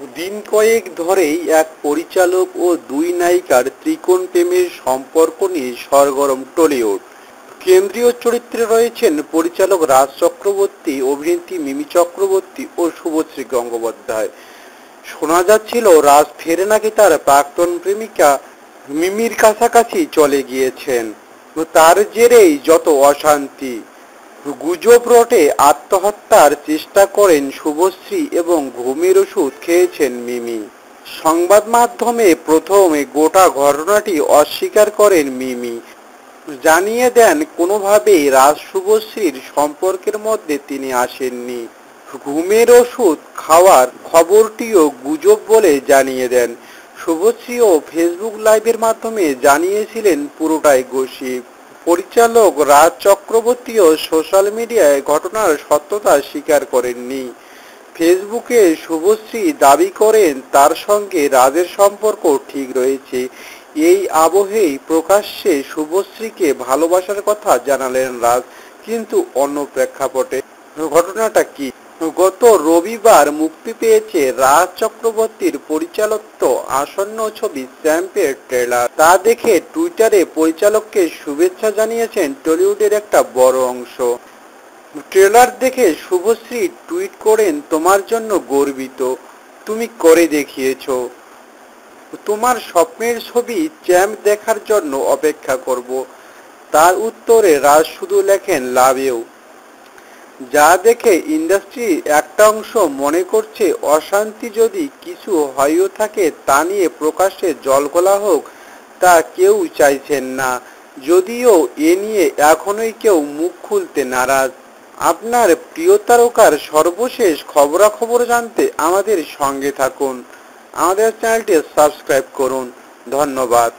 দিন কয়েক ধরেই এক পরিচালক ও দুই নায়িকার ত্রিকোণ প্রেমের সম্পর্ক নিয়ে সরগরম টলিউড। কেন্দ্রীয় চরিত্রে রয়েছেন পরিচালক রাজ চক্রবর্তী, অভিনেত্রী মিমি চক্রবর্তী ও শুভশ্রী গঙ্গোপাধ্যায়। শোনা যাচ্ছিল, রাজ ফেরে নাকি তার প্রাক্তন প্রেমিকা মিমির কাছাকাছি চলে গিয়েছেন। তার জেরেই যত অশান্তি। গুজব রটে আত্মহত্যার চেষ্টা করেন শুভশ্রী এবং ঘুমের ওষুধ খেয়েছেন মিমি। সংবাদ মাধ্যমে প্রথমে গোটা ঘটনাটি অস্বীকার করেন মিমি। জানিয়ে দেন, কোনোভাবেই রাজ শুভশ্রীর সম্পর্কের মধ্যে তিনি আসেননি। ঘুমের ওষুধ খাওয়ার খবরটিও গুজব বলে জানিয়ে দেন। শুভশ্রীও ফেসবুক লাইভের মাধ্যমে জানিয়েছিলেন, পুরোটাই গসিপ পরিচালক রাজ চক্রবর্তীও সোশ্যাল মিডিয়ায় ঘটনার সত্যতা স্বীকার করেননি। ফেসবুকে শুভশ্রী দাবি করেন, তার সঙ্গে রাজের সম্পর্ক ঠিক রয়েছে। এই আবহেই প্রকাশ্যে শুভশ্রীকে ভালোবাসার কথা জানালেন রাজ, কিন্তু অন্য প্রেক্ষাপটে ঘটনাটা কি? গত রবিবার মুক্তি পেয়েছে রাজ চক্রবর্তীর পরিচালত্ব আসন্ন ছবি স্যাম্পের ট্রেলার। তা দেখে টুইটারে পরিচালককে শুভেচ্ছা জানিয়েছেন টলিউডের একটা বড় অংশ। ট্রেলার দেখে শুভশ্রী টুইট করেন, তোমার জন্য গর্বিত। তুমি করে দেখিয়েছ। তোমার স্বপ্নের ছবি চ্যাম্প দেখার জন্য অপেক্ষা করব। তার উত্তরে রাজ শুধু লেখেন লাভ ইউ যা দেখে ইন্ডাস্ট্রি একটা অংশ মনে করছে অশান্তি যদি কিছু হয়েও থাকে তা নিয়ে প্রকাশ্যে জলগোলা হোক, তা কেউ চাইছেন না। যদিও এ নিয়ে এখনোই কেউ মুখ খুলতে নারাজ। আপনার প্রিয় তারকার সর্বশেষ খবরাখবর জানতে আমাদের সঙ্গে থাকুন। আমাদের চ্যানেলটি সাবস্ক্রাইব করুন। ধন্যবাদ।